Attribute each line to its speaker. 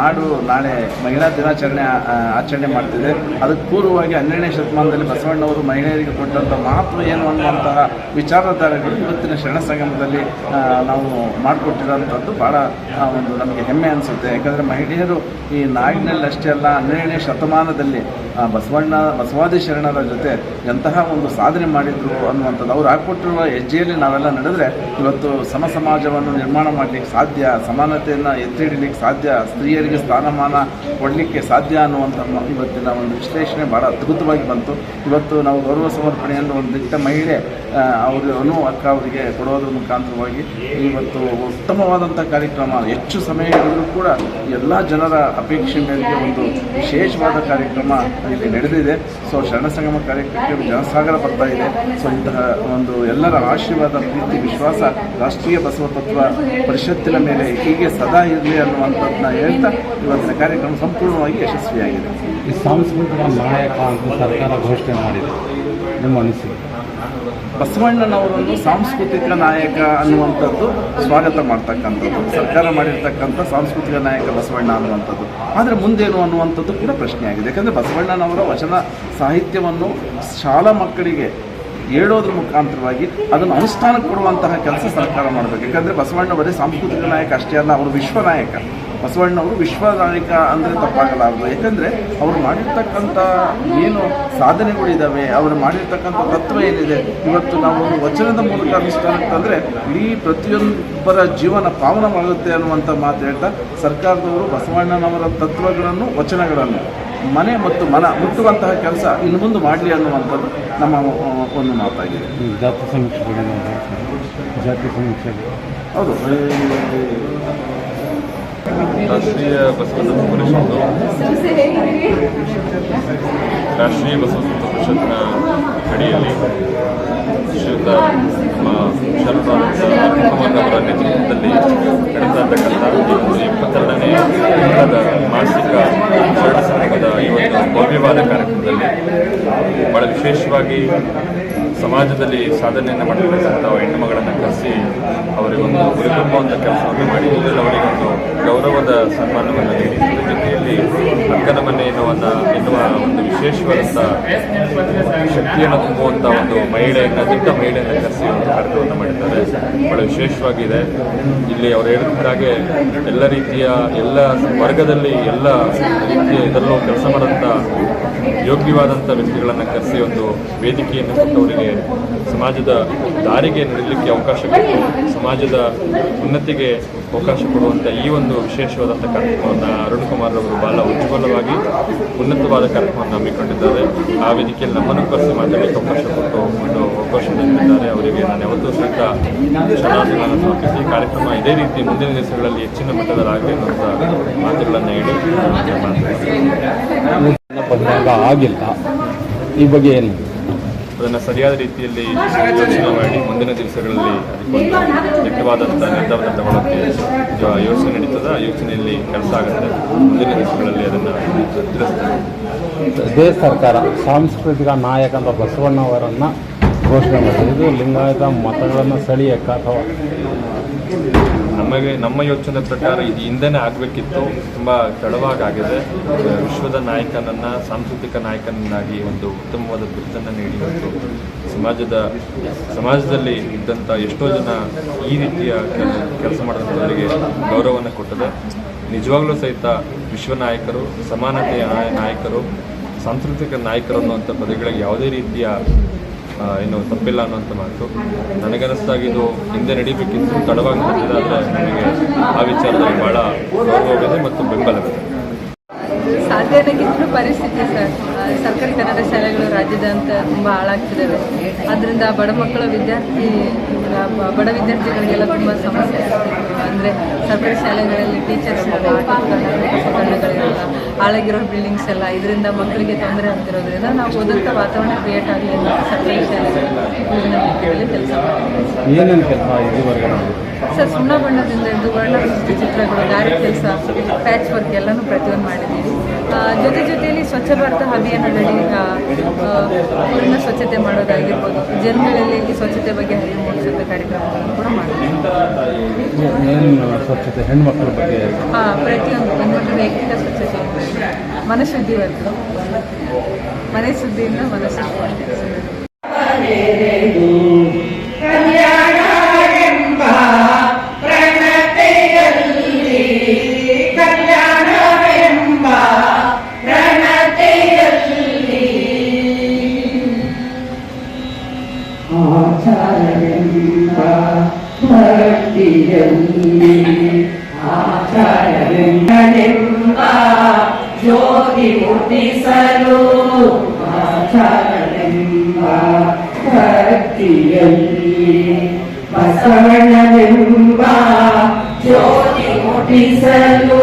Speaker 1: ನಾಡು ನಾಳೆ ಮಹಿಳಾ ದಿನಾಚರಣೆ ಆಚರಣೆ ಮಾಡ್ತಿದೆ. ಅದಕ್ಕೆ ಪೂರ್ವವಾಗಿ ಹನ್ನೆರಡನೇ ಶತಮಾನದಲ್ಲಿ ಬಸವಣ್ಣವರು ಮಹಿಳೆಯರಿಗೆ ಕೊಟ್ಟಂಥ ಮಹತ್ವ ಏನು ಅನ್ನುವಂತಹ ವಿಚಾರಧಾರೆಗಳು ಇವತ್ತಿನ ಶರಣ ಸಂಗಮದಲ್ಲಿ ನಾವು ಮಾಡಿಕೊಟ್ಟಿರೋಂಥದ್ದು ಭಾಳ ಒಂದು ನಮಗೆ ಹೆಮ್ಮೆ ಅನಿಸುತ್ತೆ. ಯಾಕಂದರೆ ಮಹಿಳೆಯರು ಈ ನಾಡಿನಲ್ಲಿ ಅಷ್ಟೇ ಅಲ್ಲ, ಹನ್ನೆರಡನೇ ಶತಮಾನದಲ್ಲಿ ಬಸವಣ್ಣ, ಬಸವಾದಿ ಶರಣರ ಜೊತೆ ಎಂತಹ ಒಂದು ಸಾಧನೆ ಮಾಡಿದ್ರು ಅನ್ನುವಂಥದ್ದು ಅವ್ರು ಹಾಕ್ಕೊಟ್ಟಿರುವ ಹೆಜ್ಜೆಯಲ್ಲಿ ನಾವೆಲ್ಲ ನಡೆದ್ರೆ ಇವತ್ತು ಸಮ ಸಮಾಜವನ್ನು ನಿರ್ಮಾಣ ಮಾಡಲಿಕ್ಕೆ ಸಾಧ್ಯ, ಸಮಾನತೆಯನ್ನು ಎತ್ತಿ ಹಿಡಿಲಿಕ್ಕೆ ಸಾಧ್ಯ, ಸ್ತ್ರೀಯರಿಗೆ ಸ್ಥಾನಮಾನ ಕೊಡಲಿಕ್ಕೆ ಸಾಧ್ಯ ಅನ್ನುವಂಥ ಇವತ್ತಿನ ಒಂದು ವಿಶ್ಲೇಷಣೆ ಭಾಳ ಅದ್ಭುತವಾಗಿ ಬಂತು. ಇವತ್ತು ನಾವು ಗೌರವ ಸಮರ್ಪಣೆಯನ್ನು ಒಂದು ದಿಟ್ಟ ಮಹಿಳೆ ಅವರು ಅಕ್ಕ ಅವರಿಗೆ ಕೊಡೋದ್ರ ಮುಖಾಂತರವಾಗಿ ಇವತ್ತು ಉತ್ತಮವಾದಂಥ ಕಾರ್ಯಕ್ರಮ, ಹೆಚ್ಚು ಸಮಯ ಕೂಡ ಎಲ್ಲ ಜನರ ಅಪೇಕ್ಷೆ ಮೇಲೆ ಒಂದು ವಿಶೇಷವಾದ ಕಾರ್ಯಕ್ರಮ ಇಲ್ಲಿ ನಡೆದಿದೆ. ಸೊ ಶರಣ ಸಂಗಮ ಕಾರ್ಯಕ್ರಮಕ್ಕೆ ಜನಸಾಗರ ಬರ್ತಾ ಇದೆ. ಸೊ ಇಂತಹ ಒಂದು ಎಲ್ಲರ ಆಶೀರ್ವಾದ, ಪ್ರೀತಿ, ವಿಶ್ವಾಸ ರಾಷ್ಟ್ರೀಯ ಬಸವ ತತ್ವ ಪರಿಷತ್ತಿನ ಮೇಲೆ ಹೀಗೆ ಸದಾ ಇರಲಿ ಅನ್ನುವಂಥದ್ದನ್ನ ಹೇಳ್ತಾ ಇವತ್ತಿನ ಕಾರ್ಯಕ್ರಮ ಸಂಪೂರ್ಣವಾಗಿ ಯಶಸ್ವಿಯಾಗಿದೆ.
Speaker 2: ಈ ಸಾಂಸ್ಕೃತಿಕ ನಾಯಕ ಅಂತ ಸರ್ಕಾರ ಘೋಷಣೆ ಮಾಡಿದೆ. ನಿಮ್ಮ ಅನಿಸಿಕೆ?
Speaker 1: ಬಸವಣ್ಣನವರನ್ನು ಸಾಂಸ್ಕೃತಿಕ ನಾಯಕ ಅನ್ನುವಂಥದ್ದು ಸ್ವಾಗತ ಮಾಡ್ತಕ್ಕಂಥದ್ದು. ಸರ್ಕಾರ ಮಾಡಿರ್ತಕ್ಕಂಥ ಸಾಂಸ್ಕೃತಿಕ ನಾಯಕ ಬಸವಣ್ಣ ಅನ್ನುವಂಥದ್ದು. ಆದರೆ ಮುಂದೇನು ಅನ್ನುವಂಥದ್ದು ಕೂಡ ಪ್ರಶ್ನೆಯಾಗಿದೆ. ಯಾಕಂದರೆ ಬಸವಣ್ಣನವರ ವಚನ ಸಾಹಿತ್ಯವನ್ನು ಶಾಲಾ ಮಕ್ಕಳಿಗೆ ಹೇಳೋದ್ರ ಮುಖಾಂತರವಾಗಿ ಅದನ್ನು ಅನುಷ್ಠಾನಕ್ಕೆ ಕೊಡುವಂತಹ ಕೆಲಸ ಸರ್ಕಾರ ಮಾಡಬೇಕು. ಯಾಕಂದರೆ ಬಸವಣ್ಣ ಬರೀ ಸಾಂಸ್ಕೃತಿಕ ನಾಯಕ ಅಷ್ಟೇ ಅಲ್ಲ ಅವರು ವಿಶ್ವ ನಾಯಕ. ಬಸವಣ್ಣವರು ವಿಶ್ವ ನಾಯಕ ಅಂದರೆ ತಪ್ಪಾಗಲಾರದು. ಯಾಕಂದರೆ ಅವರು ಮಾಡಿರ್ತಕ್ಕಂಥ ಏನು ಸಾಧನೆಗಳಿದ್ದಾವೆ ಅವರು ಮಾಡಿರ್ತಕ್ಕಂಥ ತತ್ವ ಏನಿದೆ ಇವತ್ತು ನಾವು ಒಂದು ವಚನದ ಮೂಲಕ ಅನುಷ್ಠಾನಕ್ಕೆ ತಂದರೆ ಇಡೀ ಪ್ರತಿಯೊಬ್ಬರ ಜೀವನ ಪಾವನವಾಗುತ್ತೆ ಅನ್ನುವಂಥ ಮಾತು ಹೇಳ್ತಾ ಸರ್ಕಾರದವರು ಬಸವಣ್ಣನವರ ತತ್ವಗಳನ್ನು ವಚನಗಳನ್ನು ಮನೆ ಮತ್ತು ಮನ ಮುಟ್ಟುವಂತಹ ಕೆಲಸ ಇನ್ನು ಮುಂದೆ ಮಾಡಲಿ ಅನ್ನುವಂಥದ್ದು ನಮ್ಮ ಒಂದು ಮಾತಾಗಿದೆ.
Speaker 2: ಜಾತಿ ಸಮೀಕ್ಷೆ ಜಾತಿ ಸಮೀಕ್ಷೆ.
Speaker 1: ಹೌದು.
Speaker 3: ರಾಷ್ಟ್ರೀಯ ಬಸವ ಪರಿಷತ್ತು. ರಾಷ್ಟ್ರೀಯ ಬಸವತತ್ವ ಪರಿಷತ್ನ ಅಡಿಯಲ್ಲಿ ಶ್ರೀಯುತ ಕುಮಾರ್ ಅವರ ನೇತೃತ್ವದಲ್ಲಿ ನಡೀತಾ ಇರ್ತಕ್ಕಂಥ ಎಪ್ಪತ್ತೆರಡನೇ ಮಾಸಿಕ ಶರಣ ಸಂಘದ ಈ ಒಂದು ಭವ್ಯವಾದ ಕಾರ್ಯಕ್ರಮದಲ್ಲಿ ವಿಶೇಷವಾಗಿ ಸಮಾಜದಲ್ಲಿ ಸಾಧನೆಯನ್ನು ಮಾಡಿರ್ತಕ್ಕಂಥ ಹೆಣ್ಣು ಮಗಳನ್ನು ಕರೆಸಿ ಅವರಿಗೊಂದು ಗುರುತುಂಬುವಂಥ ಕೆಲಸವನ್ನು ಮಾಡಿ ಅವರಿಗೊಂದು ಗೌರವದ ಸನ್ಮಾನವನ್ನು ನೀಡಿ ಜೊತೆಯಲ್ಲಿ ಅಕ್ಕನ ಮನೆ ಎನ್ನುವನ್ನ ಎನ್ನುವ ಒಂದು ವಿಶೇಷವಾದಂಥ ಶಕ್ತಿಯನ್ನು ತುಂಬುವಂಥ ಒಂದು ಮಹಿಳೆಯನ್ನ ದಿಟ್ಟ ಮಹಿಳೆಯನ್ನು ಕರೆಸಿ ಒಂದು ಕಾರ್ಯಕ್ರಮವನ್ನು ಮಾಡಿದ್ದಾರೆ. ಬಹಳ ವಿಶೇಷವಾಗಿದೆ. ಇಲ್ಲಿ ಅವರು ಹೇಳಿದಾಗೆ ಎಲ್ಲ ರೀತಿಯ ಎಲ್ಲ ವರ್ಗದಲ್ಲಿ ಎಲ್ಲ ರೀತಿಯ ಇದರಲ್ಲೂ ಕೆಲಸ ಮಾಡೋಂಥ ಯೋಗ್ಯವಾದಂಥ ವ್ಯಕ್ತಿಗಳನ್ನು ಕರೆಸಿ ಒಂದು ವೇದಿಕೆಯನ್ನು ಕೊಟ್ಟು ಅವರಿಗೆ ಸಮಾಜದ ದಾರಿಗೆ ನಡೀಲಿಕ್ಕೆ ಅವಕಾಶ ಕೊಟ್ಟು, ಸಮಾಜದ ಉನ್ನತಿಗೆ ಅವಕಾಶ ಕೊಡುವಂಥ ಈ ಒಂದು ವಿಶೇಷವಾದಂಥ ಕಾರ್ಯಕ್ರಮವನ್ನು ಅರುಣ್ ಕುಮಾರ್ ಅವರು ಬಹಳ ಉಜ್ವಲವಾಗಿ ಉನ್ನತವಾದ ಕಾರ್ಯಕ್ರಮವನ್ನು ಹಮ್ಮಿಕೊಂಡಿದ್ದಾರೆ. ಆ ವೇದಿಕೆಯಲ್ಲಿ ನಮ್ಮನ್ನು ಕರೆಸಿ ಮಾತಾಡಲಿಕ್ಕೆ ಅವಕಾಶ ಕೊಟ್ಟು ಒಂದು ಅವಕಾಶ ನೀಡಿದ್ದಾರೆ. ಅವರಿಗೆ ನಾನು ಯಾವತ್ತೂ ಸಹಿತ ಶರಣಾರ್ಥಿಗಳನ್ನು ಸಮರ್ಪಿಸಿ ಕಾರ್ಯಕ್ರಮ ಇದೇ ರೀತಿ ಮುಂದಿನ ದಿವಸಗಳಲ್ಲಿ ಹೆಚ್ಚಿನ ಮಟ್ಟದಲ್ಲಾಗಲಿ ಅನ್ನುವಂಥ ಮಾತುಗಳನ್ನು ಹೇಳಿ
Speaker 2: ಆಗಿಲ್ಲ. ಈ ಬಗ್ಗೆ ಏನು?
Speaker 3: ಅದನ್ನು ಸರಿಯಾದ ರೀತಿಯಲ್ಲಿ ಯೋಚನೆ ಮಾಡಿ ಮುಂದಿನ ದಿವಸಗಳಲ್ಲಿ ಅದಕ್ಕೊಂದು ದಿಟ್ಟವಾದಂಥ ನಿರ್ಧಾರವನ್ನು ತಗೊಳ್ಳೋಕ್ಕೆ ಯೋಚನೆ ನಡೀತದೆ, ಆ ಯೋಚನೆಯಲ್ಲಿ ಕೆಲಸ ಆಗುತ್ತೆ. ಮುಂದಿನ ದಿವಸಗಳಲ್ಲಿ ಅದನ್ನು ತಿಳಿಸ್ತೇವೆ
Speaker 2: ಇದೇ ಸರ್ಕಾರ, ಸಾಂಸ್ಕೃತಿಕ ನಾಯಕ ಬಸವಣ್ಣವರನ್ನು ಘೋಷಣೆ ಮಾಡಿದೆ ಇದು ಲಿಂಗಾಯತ ಮತಗಳನ್ನು ಸೆಳೆಯಕ್ಕ ಅಥವಾ
Speaker 3: ನಮಗೆ, ನಮ್ಮ ಯೋಚನೆ ಪ್ರಕಾರ ಇದು ಹಿಂದೆನೇ ಆಗಬೇಕಿತ್ತು. ತುಂಬ ಆಗಿದೆ ವಿಶ್ವದ ನಾಯಕನನ್ನು, ಸಾಂಸ್ಕೃತಿಕ ನಾಯಕನನ್ನಾಗಿ ಒಂದು ಉತ್ತಮವಾದ ಗುರುತನ್ನು ನೀಡಿ ಮತ್ತು ಸಮಾಜದ, ಸಮಾಜದಲ್ಲಿ ಇದ್ದಂಥ ಎಷ್ಟೋ ಜನ ಈ ರೀತಿಯ ಕೆಲಸ ಮಾಡಿದಂಥವರಿಗೆ ಗೌರವವನ್ನು ಕೊಟ್ಟದೆ. ನಿಜವಾಗ್ಲೂ ಸಹಿತ ವಿಶ್ವ ನಾಯಕರು, ಸಮಾನತೆಯ ನಾಯ- ನಾಯಕರು, ಸಾಂಸ್ಕೃತಿಕ ನಾಯಕರು ಅನ್ನುವಂಥ ಪದಗಳಿಗೆ ಯಾವುದೇ ರೀತಿಯ ಏನು ತಪ್ಪಿಲ್ಲ ಅನ್ನುವಂಥ ಮಾತು. ನನಗನ್ನಿಸ್ದಾಗ ಇದು ಹಿಂದೆ ನಡೀಬೇಕಿತ್ತು, ತಡವಾಗಿ ನಡೆದಿದ್ದಾದರೆ ನನಗೆ ಆ ವಿಚಾರದಲ್ಲಿ ಭಾಳ ಗೌರವವಿದೆ ಮತ್ತು ಬೆಂಬಲವಿದೆ.
Speaker 4: ಸಾಧ್ಯತೆಗಿಂತಲೂ ಪರಿಸ್ಥಿತಿ ಸರ್ ಸರ್ಕಾರಿ ಕನ್ನಡ ಶಾಲೆಗಳು ರಾಜ್ಯದಂತ ತುಂಬ ಹಾಳಾಗ್ತಿದ್ದಾವೆ ಅದರಿಂದ ಬಡ ಮಕ್ಕಳ ವಿದ್ಯಾರ್ಥಿ, ಬಡ ವಿದ್ಯಾರ್ಥಿಗಳಿಗೆಲ್ಲ ತುಂಬ ಸಮಸ್ಯೆ. ಅಂದರೆ ಸರ್ಕಾರಿ ಶಾಲೆಗಳಲ್ಲಿ ಟೀಚರ್ಸ್ ಹಾಳಾಗಿರೋ ಬಿಲ್ಡಿಂಗ್ಸ್ ಎಲ್ಲ ಇದರಿಂದ ಮಕ್ಕಳಿಗೆ ತೊಂದರೆ ಆಗ್ತಿರೋದ್ರಿಂದ ನಾವು ಓದಂಥ ವಾತಾವರಣ ಕ್ರಿಯೇಟ್ ಆಗಲಿ ಅಂತ ಸರ್ಕಾರಿ ಶಾಲೆಗಳು ಊರಿನ ಮಕ್ಕಳಲ್ಲಿ ಕೆಲಸ ಸರ್ ಸುಣ್ಣ ಬಣ್ಣದಿಂದ ಹಿಡಿದು ವರ್ಣ ಚಿತ್ರಗಳು ಗಾರೆ ಕೆಲಸ ಪ್ಯಾಚ್ ವರ್ಕ್ ಎಲ್ಲನೂ ಪ್ರತಿಯೊಂದು ಮಾಡಿದ್ದೀವಿ. ಜೊತೆ ಜೊತೆಯಲ್ಲಿ ಸ್ವಚ್ಛ ಭಾರತ ಅಭಿಯಾನದಡಿ ಊರಿನ ಸ್ವಚ್ಛತೆ ಮಾಡೋದಾಗಿರ್ಬೋದು. ಜನಗಳಲ್ಲಿ ಸ್ವಚ್ಛತೆ ಬಗ್ಗೆ ಅರಿವು ಮಾಡ್ತೀವಿ
Speaker 2: ಏನು ಸ್ವಚ್ಛತೆ ಹೆಣ್ಮಕ್ಳ ಬಗ್ಗೆ.
Speaker 4: ಪ್ರತಿಯೊಂದು ಹೆಣ್ಮಕ್ಳ ವೈಯಕ್ತಿಕ ಸ್ವಚ್ಛತೆ ಮನಶುದ್ಧಿ ಇವತ್ತು. ಮನೆ ಸುದ್ದಿಯಿಂದ ಮನಶುದ್ಧಿ
Speaker 5: ಆಚಾರವೆಂಬ ಜ್ಯೋತಿ ಮುಟ್ಟಿಸಲು ಆಚಾರವೆಂಬ ಭಕ್ತಿಯಲ್ಲಿ ಬಸವಣ್ಣನೆಂಬ ಜ್ಯೋತಿ ಮುಟ್ಟಿಸಲು